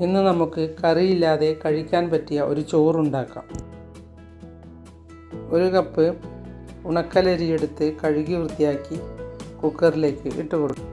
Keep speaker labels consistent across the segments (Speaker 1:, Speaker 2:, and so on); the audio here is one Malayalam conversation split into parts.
Speaker 1: ഇന്ന് നമുക്ക് കറിയില്ലാതെ കഴിക്കാൻ പറ്റിയ ഒരു ചോറുണ്ടാക്കാം. ഒരു കപ്പ് ഉണക്കലരി എടുത്ത് കഴുകി വൃത്തിയാക്കി കുക്കറിലേക്ക് ഇട്ട് കൊടുക്കും.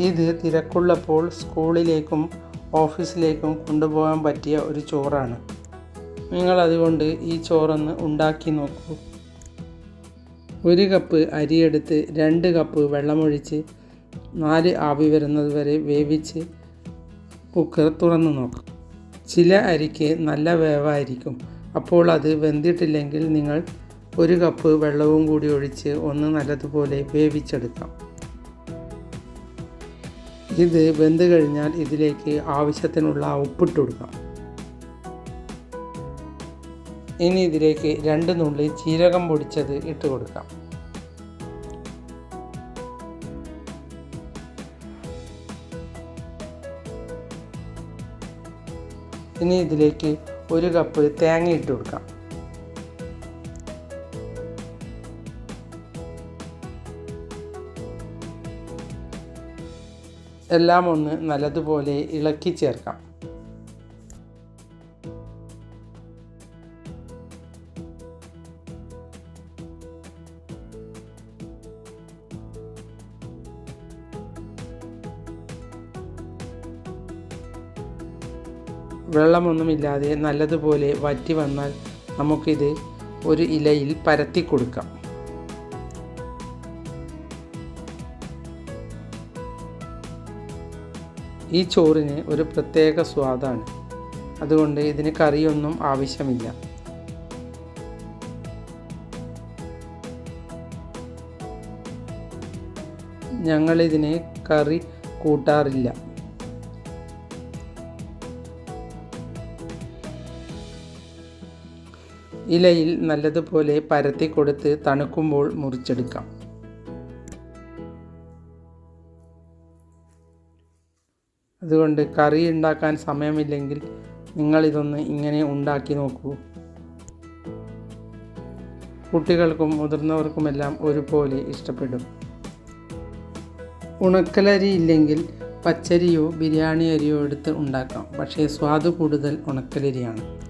Speaker 1: ഇത് തിരക്കുള്ളപ്പോൾ സ്കൂളിലേക്കും ഓഫീസിലേക്കും കൊണ്ടുപോകാൻ പറ്റിയ ഒരു ചോറാണ്. നിങ്ങൾ അതുകൊണ്ട് ഈ ചോറൊന്ന് ഉണ്ടാക്കി നോക്കൂ. ഒരു കപ്പ് അരിയെടുത്ത് രണ്ട് കപ്പ് വെള്ളമൊഴിച്ച് നാല് ആവി വരുന്നത് വരെ വേവിച്ച് കുക്കർ തുറന്ന് നോക്കാം. ചില അരിക്ക് നല്ല വേവായിരിക്കും. അപ്പോൾ അത് വെന്തിട്ടില്ലെങ്കിൽ നിങ്ങൾ ഒരു കപ്പ് വെള്ളവും കൂടി ഒഴിച്ച് ഒന്ന് നല്ലതുപോലെ വേവിച്ചെടുക്കാം. ഇത് വെന്ത് കഴിഞ്ഞാൽ ഇതിലേക്ക് ആവശ്യത്തിനുള്ള ഉപ്പിട്ട് കൊടുക്കാം. ഇനി ഇതിലേക്ക് രണ്ട് നുള്ളി ജീരകം പൊടിച്ചത് ഇട്ട് കൊടുക്കാം. ഇനി ഇതിലേക്ക് ഒരു കപ്പ് തേങ്ങ ഇട്ട് കൊടുക്കാം. എല്ലാം ഒന്ന് നല്ലതുപോലെ ഇളക്കി ചേർക്കാം. വെള്ളമൊന്നുമില്ലാതെ നല്ലതുപോലെ വറ്റി വന്നാൽ നമുക്കിത് ഒരു ഇലയിൽ പരത്തി കൊടുക്കാം. ഈ ചോറിന് ഒരു പ്രത്യേക സ്വാദാണ്. അതുകൊണ്ട് ഇതിന് കറിയൊന്നും ആവശ്യമില്ല. ഞങ്ങളിതിന് കറി കൂട്ടാറില്ല. ഇലയിൽ നല്ലതുപോലെ പരത്തി കൊടുത്ത് തണുക്കുമ്പോൾ മുറിച്ചെടുക്കാം. അതുകൊണ്ട് കറി ഉണ്ടാക്കാൻ സമയമില്ലെങ്കിൽ നിങ്ങളിതൊന്ന് ഇങ്ങനെ ഉണ്ടാക്കി നോക്കൂ. കുട്ടികൾക്കും മുതിർന്നവർക്കുമെല്ലാം ഒരുപോലെ ഇഷ്ടപ്പെടും. ഉണക്കലരി ഇല്ലെങ്കിൽ പച്ചരിയോ ബിരിയാണി അരിയോ എടുത്ത് ഉണ്ടാക്കാം. പക്ഷേ സ്വാദ് കൂടുതൽ ഉണക്കലരിയാണ്.